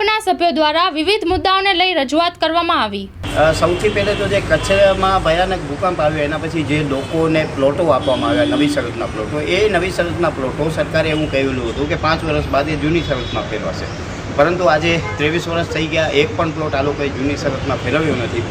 આપના સભ્યો દ્વારા વિવિધ મુદ્દાઓને લઈ રજૂઆત કરવામાં આવી. સૌથી પહેલે તો જે કચ્છમાં ભયાનક ભૂકંપ આવ્યો, એના પછી જે લોકોને પ્લોટો આપવામાં આવ્યા, નવી શરતના પ્લોટો, એ નવી શરતના પ્લોટો સરકારે એવું કહેલું હતું કે પાંચ વર્ષ બાદ એ જૂની શરતમાં ફેરવાશે. પરંતુ આજે ત્રેવીસ વર્ષ થઈ ગયા, એક પણ પ્લોટ આ લોકોએ જૂની શરતમાં ફેરવ્યો નથી.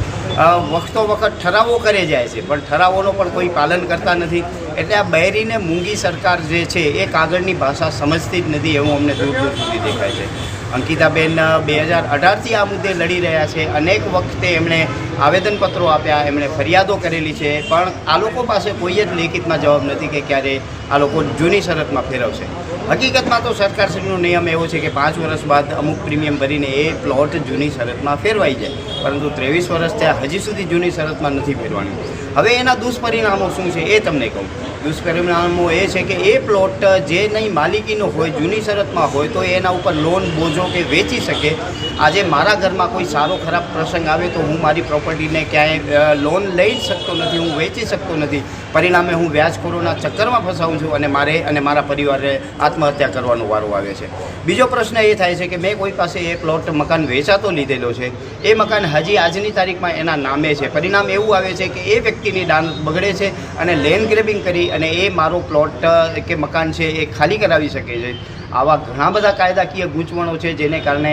વખતો વખત ઠરાવો કરે જાય છે, પણ ઠરાવોનો પણ કોઈ પાલન કરતા નથી. એટલે આ બહેરીને મૂંગી સરકાર જે છે, એ કાગળની ભાષા સમજતી જ નથી, એવું અમને દૂર દૂર સુધી દેખાય છે. અંકિતાબેન બે હજાર અઢારથી આ મુદ્દે લડી રહ્યા છે. અનેક વખતે એમણે આવેદનપત્રો આપ્યા, એમણે ફરિયાદો કરેલી છે, પણ આ લોકો પાસે કોઈ જ લેખિતમાં જવાબ નથી કે ક્યારે આ લોકો જૂની શરતમાં ફેરવશે. હકીકતમાં તો સરકારશ્રીનો નિયમ એવો છે કે પાંચ વર્ષ બાદ અમુક પ્રીમિયમ ભરીને એ પ્લોટ જૂની શરતમાં ફેરવાઈ જાય, પરંતુ ત્રેવીસ વર્ષ થયા હજી સુધી જૂની શરતમાં નથી ફેરવાની હવે એના દુષ્પરિણામો શું છે એ તમને કહું. દુષ્પરિણામો એ છે કે એ પ્લોટ જે નહીં માલિકીનો હોય, જૂની શરતમાં હોય, તો એના ઉપર લોન બોજો કે વેચી શકે. આજે મારા ઘરમાં કોઈ સારો ખરાબ પ્રસંગ આવે તો હું મારી પ્રોપર્ટીને ક્યાંય લોન લઈ શકતો નથી, હું વેચી શકતો નથી. પરિણામે હું વ્યાજખોરોના ચક્કરમાં ફસાઉં છું અને મારે અને મારા પરિવારે આત્મહત્યા કરવાનો વારો આવે છે. બીજો પ્રશ્ન એ થાય છે કે મેં કોઈ પાસે એ પ્લોટ મકાન વેચાતો લીધેલો છે. એ મકાન હજી આજની તારીખમાં એના નામે છે. પરિણામ એવું આવે છે કે એ વ્યક્તિની દાન બગડે છે અને લેન્ડ ગ્રેબિંગ કરી અને એ મારો પ્લોટ કે મકાન છે એ ખાલી કરાવી શકે છે. આવા ઘણા બધા કાયદાકીય ગૂંચવણો છે જેને કારણે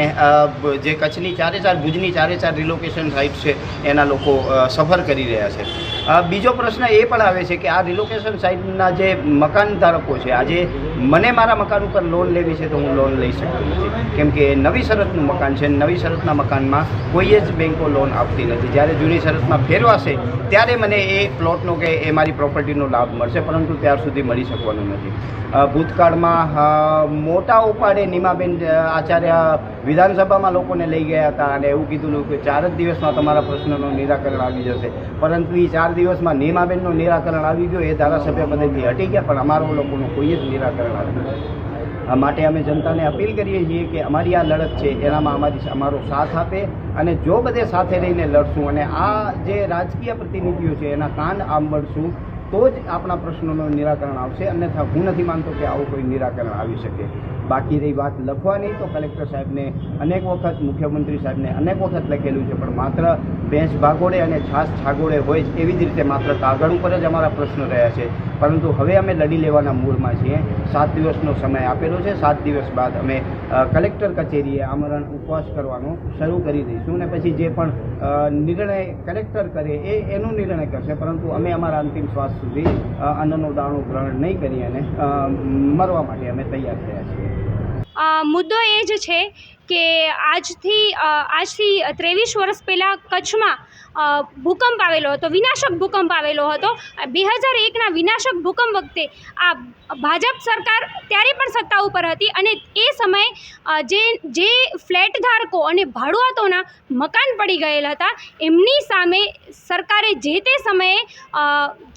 જે કચ્છની ચારે ચાર, ભુજની ચારે ચાર રિલોકેશન સાઇટ છે, એના લોકો સફર કરી રહ્યા છે. બીજો પ્રશ્ન એ પણ આવે છે કે આ રિલોકેશન સાઇટના જે મકાન ધારકો છે, આજે મને મારા મકાન ઉપર લોન લેવી છે તો હું લોન લઈ શકતો નથી. કેમ કે નવી શરતનું મકાન છે, નવી શરતના મકાનમાં કોઈએ જ બેંકો લોન આપતી નથી. જ્યારે જૂની શરતમાં ફેરવાશે, ત્યારે મને એ પ્લોટનો કે એ મારી પ્રોપર્ટીનો લાભ મળશે, પરંતુ ત્યાર સુધી મળી શકવાનું નથી. ભૂતકાળમાં મોટા ઉપાડે નીમાબેન આચાર્ય વિધાનસભામાં લોકોને લઈ ગયા હતા અને એવું કીધું કે ચાર જ દિવસમાં તમારા પ્રશ્નનું નિરાકરણ આવી જશે. પરંતુ એ ચાર દિવસમાં નીમાબેનનું નિરાકરણ આવી ગયું, એ ધારાસભ્ય પદેથી હટી ગયા, પણ અમારો લોકોનું કોઈ જ નિરાકરણ આવ્યું માટે અમે જનતાને અપીલ કરીએ છીએ કે અમારી આ લડત છે, એનામાં અમારી અમારો સાથ આપે અને જો બધે સાથે રહીને લડશું અને આ જે રાજકીય પ્રતિનિધિઓ છે, એના કાન આંબળશું તો જ આપણા પ્રશ્નોનું નિરાકરણ આવશે. અન્યથા હું નથી માનતો કે આવું કોઈ નિરાકરણ આવી શકે. બાકી રહી વાત લખવાની, તો કલેક્ટર સાહેબને અનેક વખત, મુખ્યમંત્રી સાહેબને અનેક વખત લખેલું છે, પણ માત્ર ભેંસ ભાગોળે અને છાસ છાગોળે હોય જ એવી જ રીતે માત્ર કાગળ ઉપર જ અમારા પ્રશ્ન રહ્યા છે. પરંતુ હવે અમે લડી લેવાના મૂળમાં છીએ. સાત દિવસનો સમય આપેલો છે. સાત દિવસ બાદ અમે કલેક્ટર કચેરીએ આમરણ ઉપવાસ કરવાનો શરૂ કરી દઈશું અને પછી જે પણ નિર્ણય કલેક્ટર કરે એ, એનો નિર્ણય કરશે. પરંતુ અમે અમારા અંતિમ શ્વાસ સુધી અન્નનું દાણું ગ્રહણ નહીં કરી અને મરવા માટે અમે તૈયાર થયા છીએ. મુદ્દો એ જ છે કે આજથી આજથી ત્રેવીસ વર્ષ પહેલાં કચ્છમાં ભૂકંપ આવેલો હતો, વિનાશક ભૂકંપ આવેલો હતો. બે હજાર એકના વિનાશક ભૂકંપ વખતે આ ભાજપ સરકાર ત્યારે પણ સત્તા ઉપર હતી અને એ સમયે જે જે ફ્લેટ ધારકો અને ભાડુઆતોના મકાન પડી ગયેલા હતા, એમની સામે સરકારે જે તે સમયે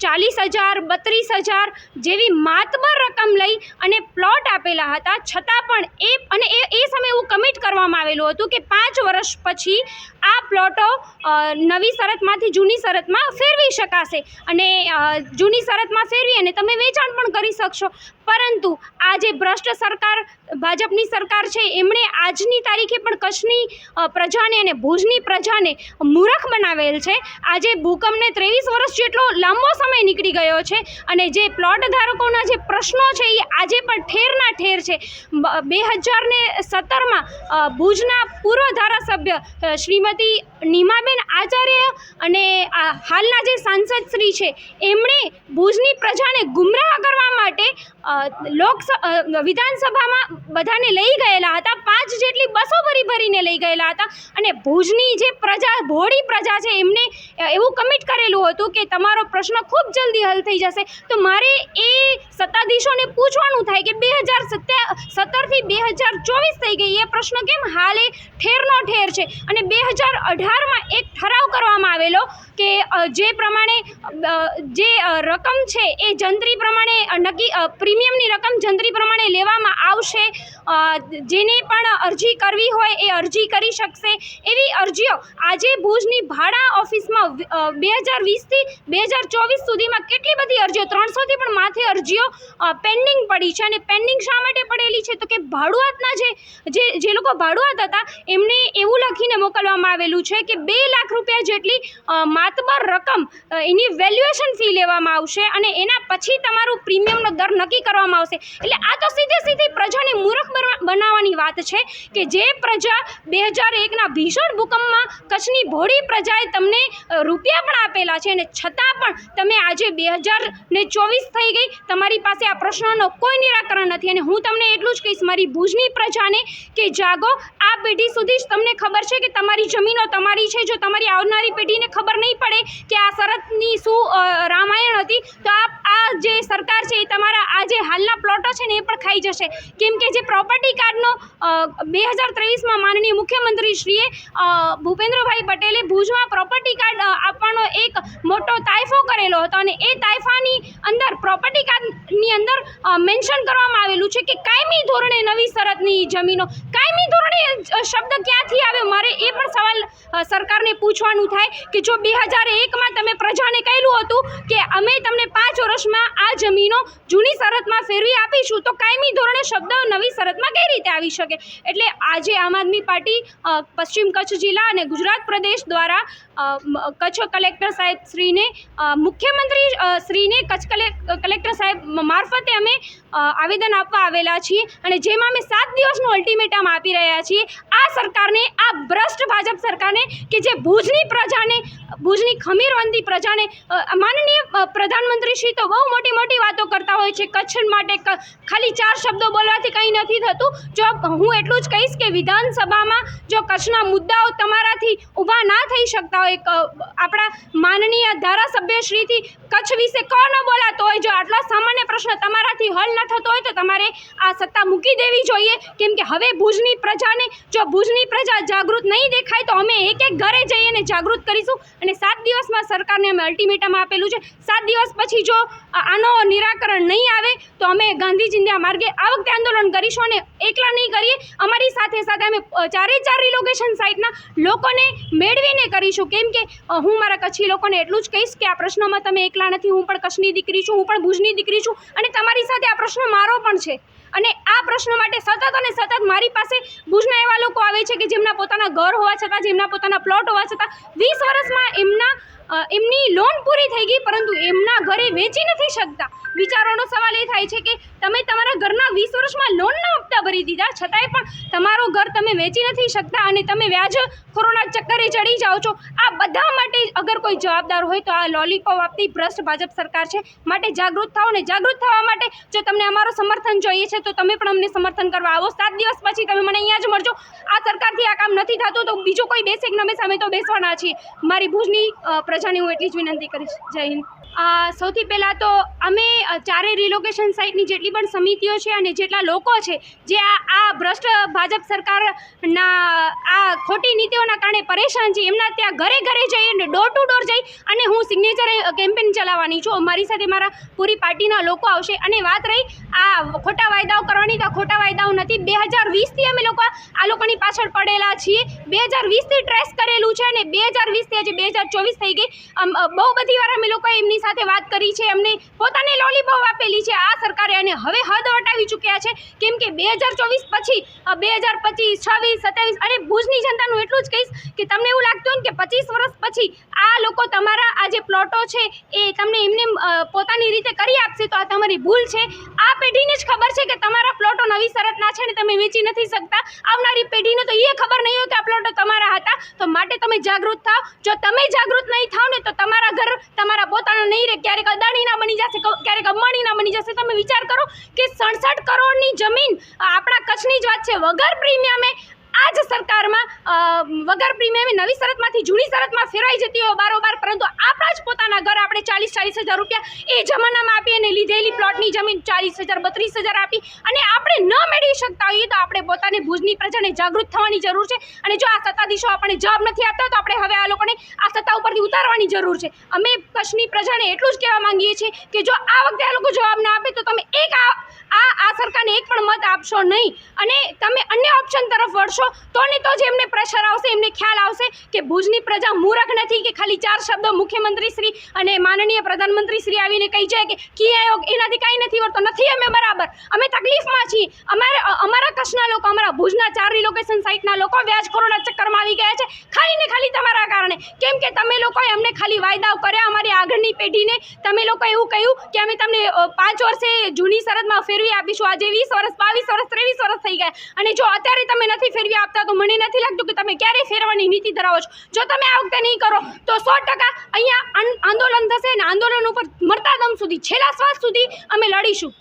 ચાલીસ હજાર, બત્રીસ હજાર જેવી માતબર રકમ લઈ અને પ્લોટ આપેલા હતા. છતાં પણ એ, અને એ એ સમયે એવું કમિટ કરવામાં આવેલું હતું કે પાંચ વર્ષ પછી આ પ્લોટો નવી શરતમાંથી જૂની શરતમાં ફેરવી શકાશે. અને જૂની શરતમાં ફેરવી અને તમે વેચાણ પણ કરી શકશો. પરંતુ આ જે ભ્રષ્ટ સરકાર ભાજપની સરકાર છે એમણે આજની તારીખે પણ કચ્છની પ્રજાને અને ભુજની પ્રજાને મૂરખ બનાવેલ છે. આજે ભૂકંપને ત્રેવીસ વર્ષ જેટલો લાંબો સમય નીકળી ગયો છે અને જે પ્લોટ ધારકોના જે પ્રશ્નો છે એ આજે પણ ઠેરના ઠેર છે. બે હજાર ને સત્તરમાં ભુજના પૂર્વ ધારાસભ્ય અ, શ્રીમતી નીમાબેન આચાર્ય અને હાલના જે સાંસદ શ્રી છે, એમણે ભુજની પ્રજાને ગુમરાહ કરવા માટે લોક વિધાનસભામાં બધાને લઈ ગયેલા હતા. જેટલી બસો ભરી ભરીને લઈ ગયેલા હતા. અને ભુજની જે પ્રજા, ભોળી પ્રજા છે, એમને એવું કમિટ કરેલું હતું કે તમારો પ્રશ્ન ખૂબ જલ્દી હલ થઈ જશે. તો મારે એ સત્તાધીશોને પૂછવાનું થાય કે બે હજાર સત્યા, સત્તરથી બે હજાર ચોવીસ થઈ ગઈ, એ પ્રશ્ન કેમ હાલે? ઠેરનો ઠેર છે. અને બે હજાર અઢારમાં એક ઠરાવ કરવામાં આવેલો કે જે પ્રમાણે જે રકમ છે, એ જંત્રી પ્રમાણે નક્કી પ્રીમિયમની રકમ જંત્રી પ્રમાણે લેવામાં આવશે. જેને પણ અરજી કરવી હોય એ અરજી કરી શકશે. એવી અરજીઓ આજે ભુજની ભાડા ઓફિસમાં બે હજાર વીસથી બે હજાર ચોવીસ સુધીમાં કેટલી બધી અરજીઓ? ત્રણસોથી પણ માથે અરજીઓ પેન્ડિંગ પડી છે. અને પેન્ડિંગ શા માટે પડેલી છે? તો કે ભાડુઆતના જે જે લોકો ભાડુઆત હતા, એમને એવું લખીને મોકલવામાં આવેલું છે કે બે લાખ રૂપિયા જેટલી માતબર રકમ એની વેલ્યુએશન ફી લેવામાં આવશે અને એના પછી તમારું પ્રીમિયમનો દર નક્કી કરવામાં આવશે. એટલે આ તો સીધે સીધી પ્રજાને મૂર્ખ વાત છે કે જે પ્રજા બે હજાર એકના ભીષણ ભૂકંપમાં કચ્છની ભોળી પ્રજાએ તમને રૂપિયા પણ આપેલા છે અને છતાં પણ તમે આજે બે હજાર ને ચોવીસ થઈ ગઈ. તમારી પાસે આ પ્રશ્નનો કોઈ નિરાકરણ નથી અને હું તમને એટલું જ કહીશ, મારી ભુજની પ્રજાને કે જાગો. આ પેઢી સુધી જ તમને ખબર છે કે તમારી જમીનો તમારી છે. જો તમારી આવનારી પેઢીને ખબર નહીં પડે કે આ શરતની શું રામાયણ હતી, તો આ આ જે સરકાર છે એ તમારા આ જે હાલના પ્લોટો છે ને એ પણ ખાઈ જશે. કેમ કે જે પ્રોપર્ટી કાર્ડનો બે હજાર ત્રેવીસમાં માનનીય મુખ્યમંત્રીશ્રીએ ભૂપેન્દ્રભાઈ પટેલે ભુજમાં પ્રોપર્ટી કાર્ડ આપવાનો એક મોટો તાયફો કરેલો હતો અને એ તાયફાની અંદર પ્રોપર્ટી કાર્ડની અંદર મેન્શન કરવામાં આવેલું છે કે કાયમી ધોરણે નવી શરતની જમીનો, કાયમી ધોરણે શબ્દ ક્યાંથી આવ્યો? મારે એ પણ સવાલ સરકારને પૂછવાનું થાય કે જો બે હજાર એકમાં તમે પ્રજાને કહેલું હતું કે અમે તમને પાંચ વર્ષમાં આ જમીનો જૂની શરતમાં ફેરવી આપીશું, તો કાયમી ધોરણે શબ્દ નવી શરતમાં કઈ રીતે આવી શકે? એટલે આજે આમ આદમી પાર્ટી પશ્ચિમ કચ્છ જિલ્લા અને ગુજરાત પ્રદેશ દ્વારા કચ્છ કલેક્ટર સાહેબ શ્રીને મુખ્યમંત્રી શ્રીને કચ્છ કલેક- કલેક્ટર સાહેબ મારફતે અમે આવેદન આપવા આવેલા છીએ અને જેમાં અમે સાત દિવસનું અલ્ટિમેટમ આપી રહ્યા છીએ, આ સરકારને, આ ભ્રષ્ટ ભાજપ સરકારને કે જે ભુજની પ્રજાને, ભુજની ખમીરવંતી પ્રજાને માનનીય પ્રધાનમંત્રી શ્રી તો બહુ મોટી મોટી વાતો કરતા હોય છે કચ્છ માટે ખાલી ચાર શબ્દો બોલવાથી કંઈ નથી થતું. જો હું એટલું જ કહીશ કે વિધાનસભામાં જો કચ્છના મુદ્દાઓ તમારાથી ઊભા ના થઈ શકતા હોય આપણા માનનીય ધારાસભ્યશ્રીથી કચ્છ વિશે ક ન બોલાતો હોય, જો આટલા સામાન્ય પ્રશ્ન તમારાથી હલ ન થતો હોય તો તમારે આ સત્તા મૂકી દેવી જોઈએ. કેમ કે હવે ભુજની પ્રજાને જો ભુજની પ્રજા જાગૃત નહીં દેખાય તો અમે એક એક ઘરે જઈને જાગૃત કરીશું. અને સાત દિવસમાં સરકારને અમે અલ્ટિમેટમ આપેલું છે. સાત દિવસ પછી જો આનો નિરાકરણ નહીં આવે તો અમે ગાંધી ચિંધ્યા માર્ગે આ વખતે આંદોલન કરીશું અને એકલા નહીં કરીએ. અમારી સાથે સાથે અમે ચારે ચાર રિલોકેશન સાઇટના લોકોને મેળવીને કરીશું. કેમ કે હું મારા કચ્છી લોકોને એટલું જ કહીશ કે આ પ્રશ્નમાં તમે એકલા નથી. હું પણ કચ્છની દીકરી છું, હું પણ ભુજની દીકરી છું અને તમારી સાથે આ પ્રશ્ન મારો પણ છે. અને આ પ્રશ્ન માટે સતત અને સતત મારી પાસે ભુજના એવા લોકો આવે છે કે જેમના પોતાના ઘર હોવા છતાં, જેમના પોતાના પ્લોટ હોવા છતાં, વીસ વર્ષમાં એમના એમની લોન પૂરી થઈ ગઈ પરંતુ એમના ઘરે વેચી નથી શકતા. વિચારોનો સવાલ એ થાય છે કે તમે તમારા ઘરના વીસ વર્ષમાં લોનના હપ્તા ભરી દીધા છતાંય પણ તમારો ઘર તમે વેચી નથી શકતા અને તમે વ્યાજ ખોરોના ચક્કરે ચડી જાઓ છો. આ બધા માટે અગર કોઈ જવાબદાર હોય તો આ લોલીપોપ આપતી ભ્રષ્ટ ભાજપ સરકાર છે. માટે જાગૃત થાઓ ને જાગૃત થવા માટે જો તમને અમારો સમર્થન જોઈએ છે તો તમે પણ અમને સમર્થન કરવા આવો. સાત દિવસ પછી તમે મને અહીંયા જ મળજો. આ સરકારથી આ કામ નથી થતું તો બીજો કોઈ બેસે કે અમે સામે તો બેસવાના છીએ. મારી ભુજની અ, પ્રજાને હું એટલી જ વિનંતી કરીશ. જય હિન્દ. સૌથી પહેલાં તો અમે ચારે રિલોકેશન સાઇટની જેટલી પણ સમિતિઓ છે અને જેટલા લોકો છે, જે આ આ ભ્રષ્ટ ભાજપ સરકારના આ ખોટી નીતિઓના કારણે પરેશાન છે, એમના ત્યાં ઘરે ઘરે જઈ અને ડોર ટુ ડોર જઈ અને હું સિગ્નેચર કેમ્પેન ચલાવવાની છું. મારી સાથે મારા પૂરી પાર્ટીના લોકો આવશે. અને વાત રહી આ ખોટા વાયદાઓ કરવાની, તો ખોટા વાયદાઓ નથી. બે હજાર વીસથી અમે લોકો આ લોકોની પાછળ પડેલા છીએ. બે હજાર વીસથી ટ્રેસ કરેલું છે અને બે હજાર વીસથી આજે બે હજાર ચોવીસ થઈ ગઈ. બહુ બધી વાર અમે લોકોએ એમની સાથે વાત કરી છે, એમને પોતાને લોલીપોપ આપેલી છે. આ સરકારે અને હવે હદ વટાવી ચૂક્યા છે. કેમ કે બે હજાર ચોવીસ પછી બે હજાર પચીસ, છવ્વીસ, સત્યાવીસ અને ભુજની જનતાનું એટલું જ કહીશ કે તમને એવું લાગતું હોય કે પચીસ વર્ષ પછી આ લોકો તમારા આ જે પ્લોટો છે, એ તમને એમને પોતાની રીતે કરી આપશે તો આ તમારી ભૂલ છે. આ પેઢીને જ ખબર છે કે તમારા પ્લોટો નવી શરતના છે ને તમે વેચી નથી શકતા. આવનારી પેઢીને તો એ ખબર નહીં હોય કે આ પ્લોટો તમારા હતા. તો માટે તમે જાગૃત થાઓ જો તમે જાગૃત નહીં થાવ ને તો તમારા ઘર, તમારા પોતાના નહીં રહે ક્યારેક અદાણીના બની જશે ક્યારેક અંબાણીના બની જશે. તમે વિચાર કરો કે સડસઠ કરોડની જમીન આપણા કચ્છની જ વાત છે. વગર પ્રીમિયમે આ જ સરકારમાં વગર પ્રીમિયમે નવી શરતમાંથી જૂની શરતમાં ફેરવાઈ જતી હોય બારોબાર, પરંતુ આપણા જ પોતાના ઘર આપણે ચાલીસ ચાલીસ હજાર રૂપિયા એ જમાનામાં આપી અને લીધેલી પ્લોટની જમીન ચાલીસ હજાર, બત્રીસ હજાર આપી અને આપણે ન મેળવી શકતા હોઈએ તો આપણે પોતાની ભુજની પ્રજાને જાગૃત થવાની જરૂર છે. અને જો આ સત્તાધીશો આપણને જવાબ નથી આપતા તો આપણે હવે આ લોકોને આ સત્તા ઉપરથી ઉતારવાની જરૂર છે. અમે કચ્છની પ્રજાને એટલું જ કહેવા માંગીએ છીએ કે જો આ વખતે આ લોકો જવાબ ના આપે તો તમે એક આ આ સરકારને એક પણ મત આપશો નહીં. અને તમે અન્ય ઓપ્શન તરફ વળશો તો ને તો જ એમને પ્રેશર આવશે, એમને ખ્યાલ આવશે કે ભુજની પ્રજા મૂરખ નથી કે ખાલી ચાર શબ્દો મુખ્યમંત્રી શ્રી અને માનનીય પ્રધાનમંત્રી શ્રી આવીને કહી જાય કે કી આયોગ એનાથી કાંઈ નથી વળતો નથી અમે બરાબર. અમે તકલીફમાં છીએ. અમારે અમારા કચ્છના લોકો, અમારા ભુજના ચાર રિલોકેશન સાઇટના લોકો વ્યાજખોરોના ચક્કરમાં આવી ગયા છે. ખાલી ને ખાલી તમારા કારણે. કેમ કે તમે લોકોએ અમને ખાલી વાયદાઓ કર્યા, અમારી આગળની પેઢીને તમે લોકોએ એવું કહ્યું કે અમે તમને પાંચ વર્ષે જૂની શરતમાં ફેરવી આપીશું. આજે વીસ વર્ષ, બાવીસ વર્ષ, ત્રેવીસ વર્ષ થઈ ગયા. અને જો અત્યારે તમે નથી ફેરવી આપતા તો મને નથી લાગતું કે તમે ક્યારે ફેરવાની નીતિ ધરાવો છો. જો તમે આ વખતે નહીં કરો, તો સો ટકા અહીંયા આંદોલન થશે અને આંદોલન ઉપર મરતા દમ સુધી, છેલ્લા શ્વાસ સુધી અમે લડીશું.